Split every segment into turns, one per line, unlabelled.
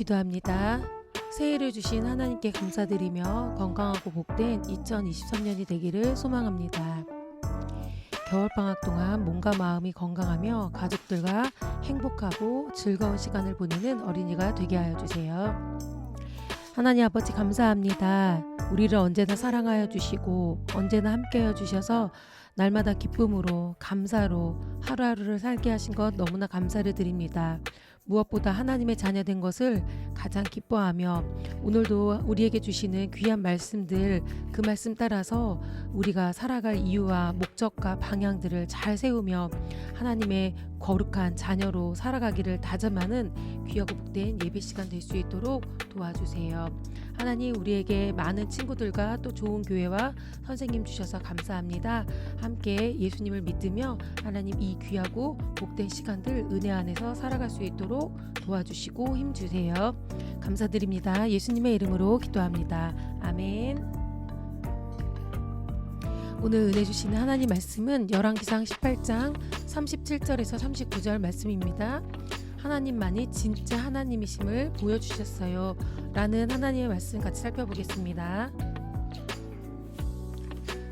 기도합니다. 새해를 주신 하나님께 감사드리며 건강하고 복된 2023년이 되기를 소망합니다. 겨울방학 동안 몸과 마음이 건강하며 가족들과 행복하고 즐거운 시간을 보내는 어린이가 되게 하여 주세요. 하나님 아버지 감사합니다. 우리를 언제나 사랑하여 주시고 언제나 함께하여 주셔서 날마다 기쁨으로 감사로 하루하루를 살게 하신 것 너무나 감사를 드립니다. 무엇보다 하나님의 자녀된 것을 가장 기뻐하며 오늘도 우리에게 주시는 귀한 말씀들 그 말씀 따라서 우리가 살아갈 이유와 목적과 방향들을 잘 세우며 하나님의 거룩한 자녀로 살아가기를 다짐하는 귀하고 복된 예배 시간 될 수 있도록 도와주세요. 하나님 우리에게 많은 친구들과 또 좋은 교회와 선생님 주셔서 감사합니다. 함께 예수님을 믿으며 하나님 이 귀하고 복된 시간들 은혜 안에서 살아갈 수 있도록 도와주시고 힘 주세요. 감사드립니다. 예수님의 이름으로 기도합니다. 아멘. 오늘 은혜 주시는 하나님 말씀은 열왕기상 18장 37절에서 39절 말씀입니다. 하나님만이 진짜 하나님이심을 보여주셨어요. 라는 하나님의 말씀 같이 살펴보겠습니다.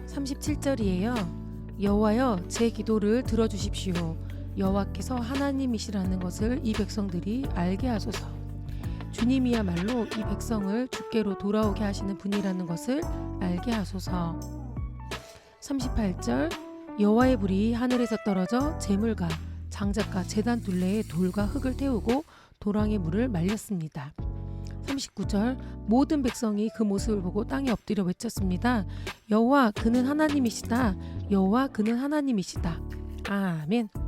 37절이에요. 여호와여 제 기도를 들어주십시오. 여호와께서 하나님이시라는 것을 이 백성들이 알게 하소서. 주님이야말로 이 백성을 주께로 돌아오게 하시는 분이라는 것을 알게 하소서. 38절 여호와의 불이 하늘에서 떨어져 재물과 장작과 제단 둘레에 돌과 흙을 태우고 도랑의 물을 말렸습니다. 39절 모든 백성이 그 모습을 보고 땅에 엎드려 외쳤습니다. 여호와 그는 하나님이시다. 여호와 그는 하나님이시다. 아멘.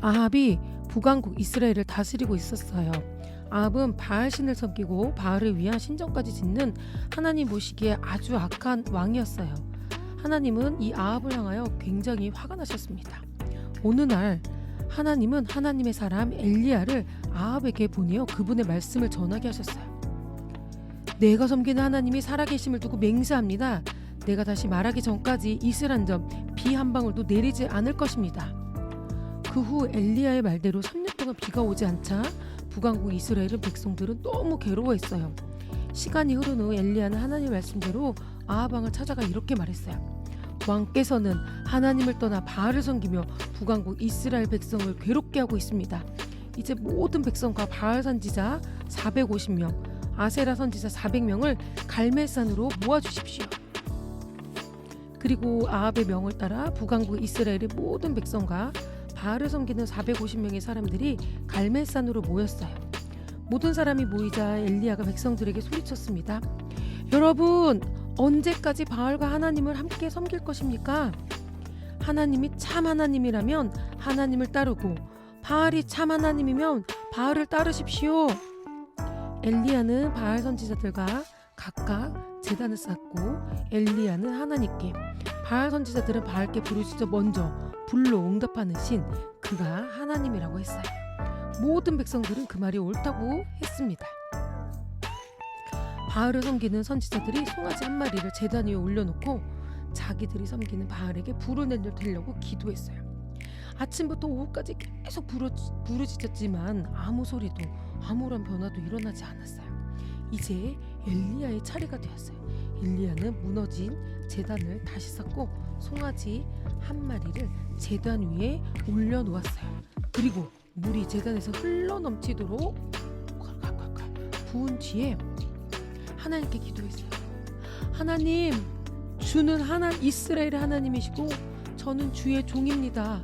아합이 북왕국 이스라엘을 다스리고 있었어요. 아합은 바알 신을 섬기고 바알을 위한 신전까지 짓는 하나님 보시기에 아주 악한 왕이었어요. 하나님은 이 아합을 향하여 굉장히 화가 나셨습니다. 어느 날 하나님은 하나님의 사람 엘리야를 아합에게 보내어 그분의 말씀을 전하게 하셨어요. 내가 섬기는 하나님이 살아계심을 두고 맹세합니다. 내가 다시 말하기 전까지 이슬 한 점, 비 한 방울도 내리지 않을 것입니다. 그 후 엘리야의 말대로 3년 동안 비가 오지 않자 북왕국 이스라엘은 백성들은 너무 괴로워했어요. 시간이 흐른 후 엘리야는 하나님의 말씀대로 아합 왕을 찾아가 이렇게 말했어요. 왕께서는 하나님을 떠나 바알을 섬기며 북왕국 이스라엘 백성을 괴롭게 하고 있습니다. 이제 모든 백성과 바알 선지자 450명, 아세라 선지자 400명을 갈멜산으로 모아 주십시오. 그리고 아합의 명을 따라 북왕국 이스라엘의 모든 백성과 바알을 섬기는 450명의 사람들이 갈멜산으로 모였어요. 모든 사람이 모이자 엘리야가 백성들에게 소리쳤습니다. 여러분, 언제까지 바알과 하나님을 함께 섬길 것입니까? 하나님이 참 하나님이라면 하나님을 따르고 바알이 참 하나님이면 바알을 따르십시오. 엘리야는 바알 선지자들과 각각 제단을 쌓고 엘리야는 하나님께 바알 선지자들은 바알께 부르짖어 먼저 불로 응답하는 신 그가 하나님이라고 했어요. 모든 백성들은 그 말이 옳다고 했습니다. 바알을 섬기는 선지자들이 송아지 한 마리를 제단 위에 올려놓고 자기들이 섬기는 바알에게 불을 내려드리려고 기도했어요. 아침부터 오후까지 계속 부르, 부르짖었지만 아무 소리도 아무런 변화도 일어나지 않았어요. 이제 엘리야의 차례가 되었어요. 엘리야는 무너진 제단을 다시 쌓고 송아지 한 마리를 제단 위에 올려놓았어요. 그리고 물이 제단에서 흘러 넘치도록 부은 뒤에 하나님께 기도했어요. 하나님, 주는 하나 이스라엘의 하나님이시고 저는 주의 종입니다.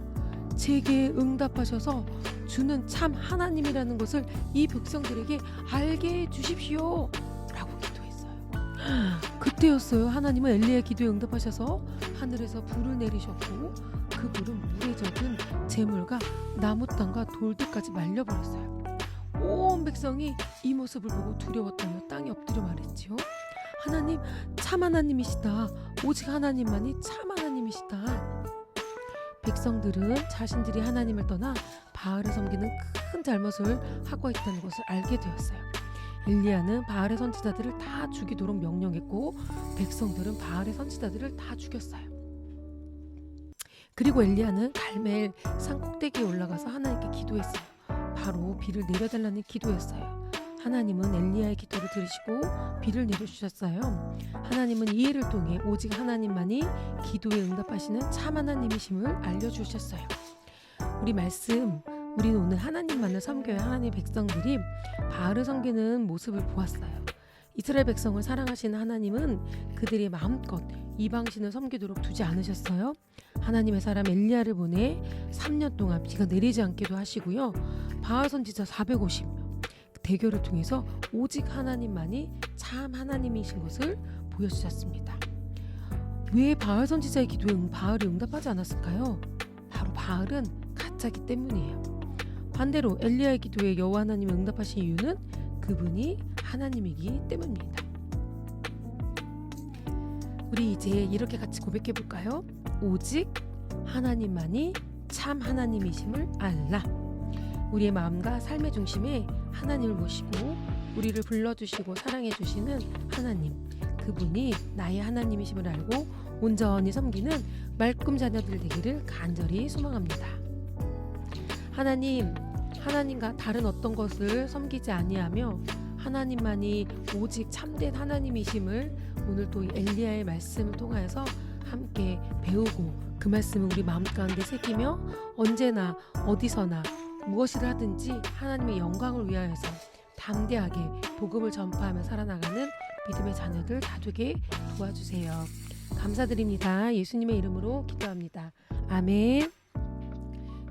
제게 응답하셔서 주는 참 하나님이라는 것을 이 백성들에게 알게 해 주십시오. 라고 기도했어요. 그때였어요. 하나님은 엘리의 기도에 응답하셔서 하늘에서 불을 내리셨고 그 불은 물에 젖은 재물과 나무 땅과 돌들까지 말려버렸어요. 온 백성이 이 모습을 보고 두려웠다며 땅에 엎드려 말했지요. 하나님 참 하나님이시다. 오직 하나님만이 참 하나님이시다. 백성들은 자신들이 하나님을 떠나 바알을 섬기는 큰 잘못을 하고 있다는 것을 알게 되었어요. 엘리야는 바알의 선지자들을 다 죽이도록 명령했고 백성들은 바알의 선지자들을 다 죽였어요. 그리고 엘리야는 갈멜 산 꼭대기에 올라가서 하나님께 기도했어요. 바로 비를 내려달라는 기도였어요. 하나님은 엘리야의 기도를 들으시고 비를 내려주셨어요. 하나님은 이 일을 통해 오직 하나님만이 기도에 응답하시는 참 하나님이심을 알려주셨어요. 우리 말씀, 우리는 오늘 하나님만을 섬겨야 하나님의 백성들이 바알을 섬기는 모습을 보았어요. 이스라엘 백성을 사랑하시는 하나님은 그들이 마음껏 이방신을 섬기도록 두지 않으셨어요. 하나님의 사람 엘리야를 보내 3년 동안 비가 내리지 않기도 하시고요. 바알 선지자 450명 대결을 통해서 오직 하나님만이 참 하나님이신 것을 보여주셨습니다. 왜 바알 선지자의 기도에 응- 바알이 응답하지 않았을까요? 바로 바알은 가짜기 때문이에요. 반대로 엘리야의 기도에 여호와 하나님이 응답하신 이유는 그분이 하나님이기 때문입니다. 우리 이제 이렇게 같이 고백해 볼까요? 오직 하나님만이 참 하나님이심을 알라. 우리의 마음과 삶의 중심에 하나님을 모시고 우리를 불러주시고 사랑해주시는 하나님. 그분이 나의 하나님이심을 알고 온전히 섬기는 말끔 자녀들 되기를 간절히 소망합니다. 하나님, 하나님과 다른 어떤 것을 섬기지 아니하며 하나님만이 오직 참된 하나님이심을 오늘 또 엘리야의 말씀을 통하여서 함께 배우고 그 말씀을 우리 마음 가운데 새기며 언제나 어디서나 무엇이를 하든지 하나님의 영광을 위하여서 담대하게 복음을 전파하며 살아나가는 믿음의 자녀들 다 되게 도와주세요. 감사드립니다. 예수님의 이름으로 기도합니다. 아멘.